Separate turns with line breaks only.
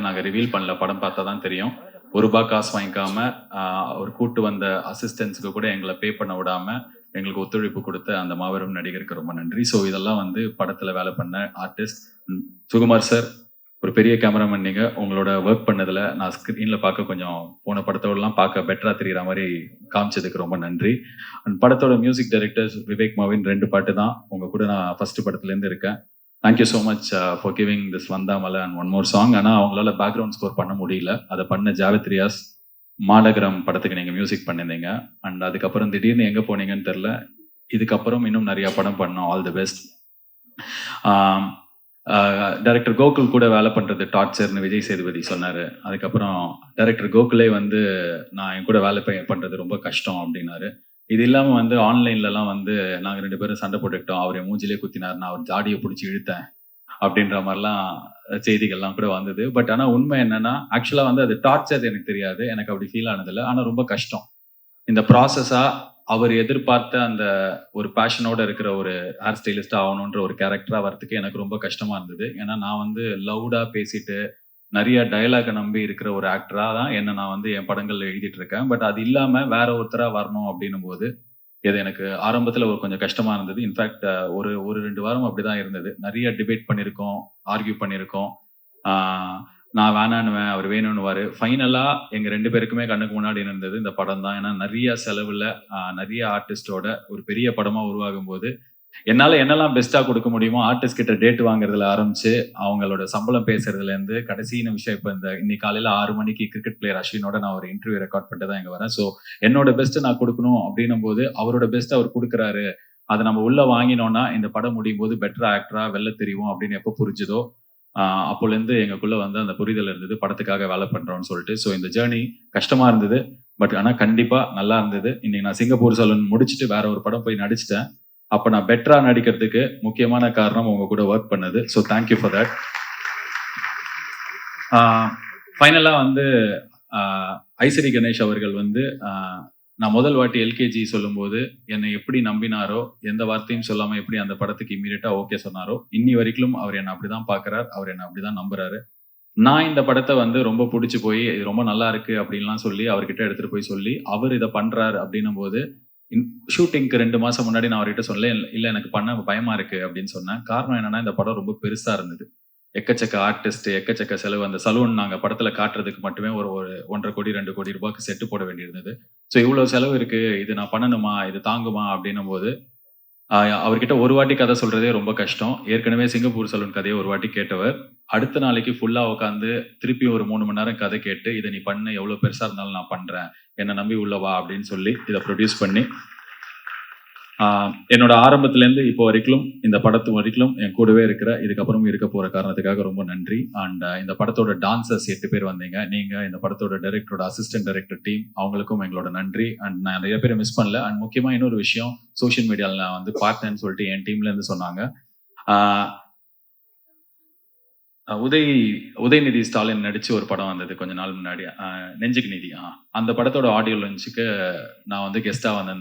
யாரும் நாங்கள் ரிவீல் பண்ணல. படம் பார்த்தா தான் தெரியும். ஒரு ரூபாய் காசு வாங்கிக்காம ஒரு அவர் கூட்டு வந்த அசிஸ்டன்ஸுக்கு கூட எங்களை பே பண்ண விடாம எங்களுக்கு ஒத்துழைப்பு கொடுத்த அந்த மாபெரும் நடிகருக்கு ரொம்ப நன்றி. ஸோ இதெல்லாம் வந்து படத்துல வேலை பண்ண ஆர்டிஸ்ட் சுகுமார் சார் ஒரு பெரிய கேமராமேன் நீங்க. உங்களோட ஒர்க் பண்ணதுல நான் ஸ்க்ரீனில் பார்க்க கொஞ்சம் போன படத்தோடலாம் பார்க்க பெட்டரா தெரிகிற மாதிரி காமிச்சதுக்கு ரொம்ப நன்றி. அண்ட் படத்தோட மியூசிக் டைரக்டர் விவேக் மாவின் ரெண்டு பாட்டு தான். உங்க கூட நான் ஃபர்ஸ்ட் படத்துல இருந்து இருக்கேன். Thank you so much for giving this வந்தாமல and one more song ஆனால் அவங்களால பேக்ரவுண்ட் ஸ்கோர் பண்ண முடியல. அதை பண்ண ஜாவித்ரியாஸ் மாடகரம் படத்துக்கு நீங்கள் மியூசிக் பண்ணியிருந்தீங்க. அண்ட் அதுக்கப்புறம் திடீர்னு எங்கே போனீங்கன்னு தெரில இதுக்கப்புறம் இன்னும் நிறைய படம் பண்ணோம். All the best director Gokul கூட வேலை பண்ணுறது டார்ச்சர்னு விஜய் சேதுபதி சொன்னார். அதுக்கப்புறம் டைரக்டர் கோகுலே வந்து நான் என் கூட வேலை ப- ரொம்ப கஷ்டம் அப்படின்னாரு. இது இல்லாமல் வந்து ஆன்லைன்லலாம் வந்து நாங்கள் ரெண்டு பேரும் சண்டை போட்டுக்கிட்டோம். அவர் மூஞ்சிலே குத்தினார் நான் அவர் ஜாடியை பிடிச்சி இழுத்தேன் அப்படின்ற மாதிரிலாம் செய்திகள்லாம் கூட வந்தது. பட் ஆனால் உண்மை என்னன்னா ஆக்சுவலாக வந்து அது டார்ச்சர் எனக்கு தெரியாது. எனக்கு அப்படி ஃபீல் ஆனதில்லை. ஆனால் ரொம்ப கஷ்டம். இந்த ப்ராசஸாக அவர் எதிர்பார்த்த அந்த ஒரு பேஷனோட இருக்கிற ஒரு ஹேர் ஸ்டைலிஸ்ட் ஆகணுன்ற ஒரு கேரக்டராக வரத்துக்கு எனக்கு ரொம்ப கஷ்டமா இருந்தது. ஏன்னா நான் வந்து லவுடாக பேசிட்டு நிறைய டயலாக நம்பி இருக்கிற ஒரு ஆக்டராக தான் என்ன நான் வந்து என் படங்கள்ல எழுதிட்டு இருக்கேன். பட் அது இல்லாம வேற ஒருத்தரா வரணும் அப்படின்னும் போது இது எனக்கு ஆரம்பத்துல ஒரு கொஞ்சம் கஷ்டமா இருந்தது. இன்ஃபேக்ட் ஒரு ஒரு ரெண்டு வாரம் அப்படிதான் இருந்தது. நிறைய டிபேட் பண்ணியிருக்கோம் ஆர்கியூ பண்ணியிருக்கோம் நான் வேணான்னுவேன் அவர் வேணும்னுவாரு. ஃபைனலா எங்க ரெண்டு பேருக்குமே கண்ணுக்கு முன்னாடி இருந்தது இந்த படம் தான். ஏன்னா நிறைய செலவுல நிறைய ஆர்டிஸ்டோட ஒரு பெரிய படமா உருவாகும் போது என்னால என்னெல்லாம் பெஸ்டா கொடுக்க முடியுமோ ஆர்டிஸ்ட் கிட்ட டேட் வாங்குறதுல ஆரம்பிச்சு அவங்களோட சம்பளம் பேசுறதுல இருந்து கடைசி நிமிஷம் இப்ப இந்த இன்னைக்கு காலையில ஆறு மணிக்கு கிரிக்கெட் பிளேயர் அஸ்வினோட நான் ஒரு இன்டர்வியூ ரெக்கார்ட் பண்ணிட்டு தான் இங்க வரேன். ஸோ என்னோட பெஸ்ட் நான் கொடுக்கணும் அப்படின்னும் போது அவரோட பெஸ்ட் அவர் கொடுக்குறாரு. அதை நம்ம உள்ள வாங்கினோம்னா இந்த படம் முடியும் போது பெட்டரா ஆக்டரா வெளில தெரியும் அப்படின்னு எப்போ புரிஞ்சுதோ அப்போலேருந்து எங்களுக்குள்ள வந்து அந்த புரிதல் இருந்தது படத்துக்காக வேலை பண்றோம்னு சொல்லிட்டு. ஸோ இந்த ஜேர்னி கஷ்டமா இருந்தது. பட் ஆனா கண்டிப்பா நல்லா இருந்தது. இன்னைக்கு நான் சிங்கப்பூர் சலூன் முடிச்சுட்டு வேற ஒரு படம் போய் நடிச்சிட்டேன். அப்ப நான் பெட்டரா நடிக்கிறதுக்கு முக்கியமான காரணம் உங்க கூட ஒர்க் பண்ணது. ஸோ தேங்க்யூ ஃபார் தட் ஃபைனலா வந்து ஐஸ்வரி ஐசரி கணேஷ் அவர்கள் வந்து நான் முதல் வாட்டி எல்கேஜி சொல்லும்போது என்னை எப்படி நம்பினாரோ எந்த வார்த்தையும் சொல்லாம எப்படி அந்த படத்துக்கு இம்மீடியட்டா ஓகே சொன்னாரோ இன்னி வரைக்கும் அவர் என்னை அப்படிதான் பாக்குறார் அவர் என்னை அப்படிதான் நம்புறாரு. நான் இந்த படத்தை வந்து ரொம்ப பிடிச்சி போய் இது ரொம்ப நல்லா இருக்கு அப்படின்லாம் சொல்லி அவர்கிட்ட எடுத்துட்டு போய் சொல்லி அவர் இதை பண்றாரு அப்படின்னும் போது ஷூட்டிங்க்கு ரெண்டு மாசம் முன்னாடி நான் அவர்கிட்ட சொல்ல இல்ல எனக்கு பண்ண பயமா இருக்கு அப்படின்னு சொன்னேன். காரணம் என்னன்னா இந்த படம் ரொம்ப பெருசா இருந்தது. எக்கச்சக்க ஆர்டிஸ்ட் எக்கச்சக்க செலவு அந்த சலூன் நாங்க படத்துல காட்டுறதுக்கு மட்டுமே ஒரு ஒரு ஒன்றரை கோடி ரெண்டு கோடி ரூபாய்க்கு செட்டு போட வேண்டியிருந்தது. ஸோ இவ்வளவு செலவு இருக்கு இது நான் பண்ணணுமா இது தாங்குமா அப்படின்னும் போது ஆஹ் அவர்கிட்ட ஒரு வாட்டி கதை சொல்றதே ரொம்ப கஷ்டம். ஏற்கனவே சிங்கப்பூர் சலூன் கதையை ஒரு வாட்டி கேட்டவர். அடுத்த நாளைக்கு ஃபுல்லா உட்காந்து திருப்பி ஒரு மூணு மணி நேரம் கதை கேட்டு இதை நீ பண்ணு எவ்வளவு பெருசா இருந்தாலும் நான் பண்றேன். என்ன நம்பி உள்ள வா அப்படின்னு சொல்லி இதை ப்ரொடியூஸ் பண்ணி என்னோட ஆரம்பத்துலேருந்து இப்போ வரைக்கும் இந்த படத்து வரைக்கும் என் கூடவே இருக்கிற இதுக்கப்புறமும் இருக்க போற காரணத்துக்காக ரொம்ப நன்றி. அண்ட் இந்த படத்தோட டான்சர்ஸ் எட்டு பேர் வந்தீங்க. நீங்க இந்த படத்தோட டைரக்டரோட அசிஸ்டன்ட் டைரக்டர் டீம் அவங்களுக்கும் எங்களோட நன்றி. அண்ட் நான் நிறைய பேரை மிஸ் பண்ணல. அண்ட் முக்கியமா இன்னொரு விஷயம் சோஷியல் மீடியாவில் நான் வந்து பார்த்தேன்னு சொல்லிட்டு என் டீம்ல இருந்து சொன்னாங்க. உதய் உதயநிதி ஸ்டாலின் நடிச்சு ஒரு படம் வந்தது கொஞ்ச நாள் முன்னாடி. நெஞ்சுக்கு நிதி. அந்த படத்தோட ஆடியோ லஞ்சுக்கு நான் வந்து கெஸ்டா வந்திருந்தேன்.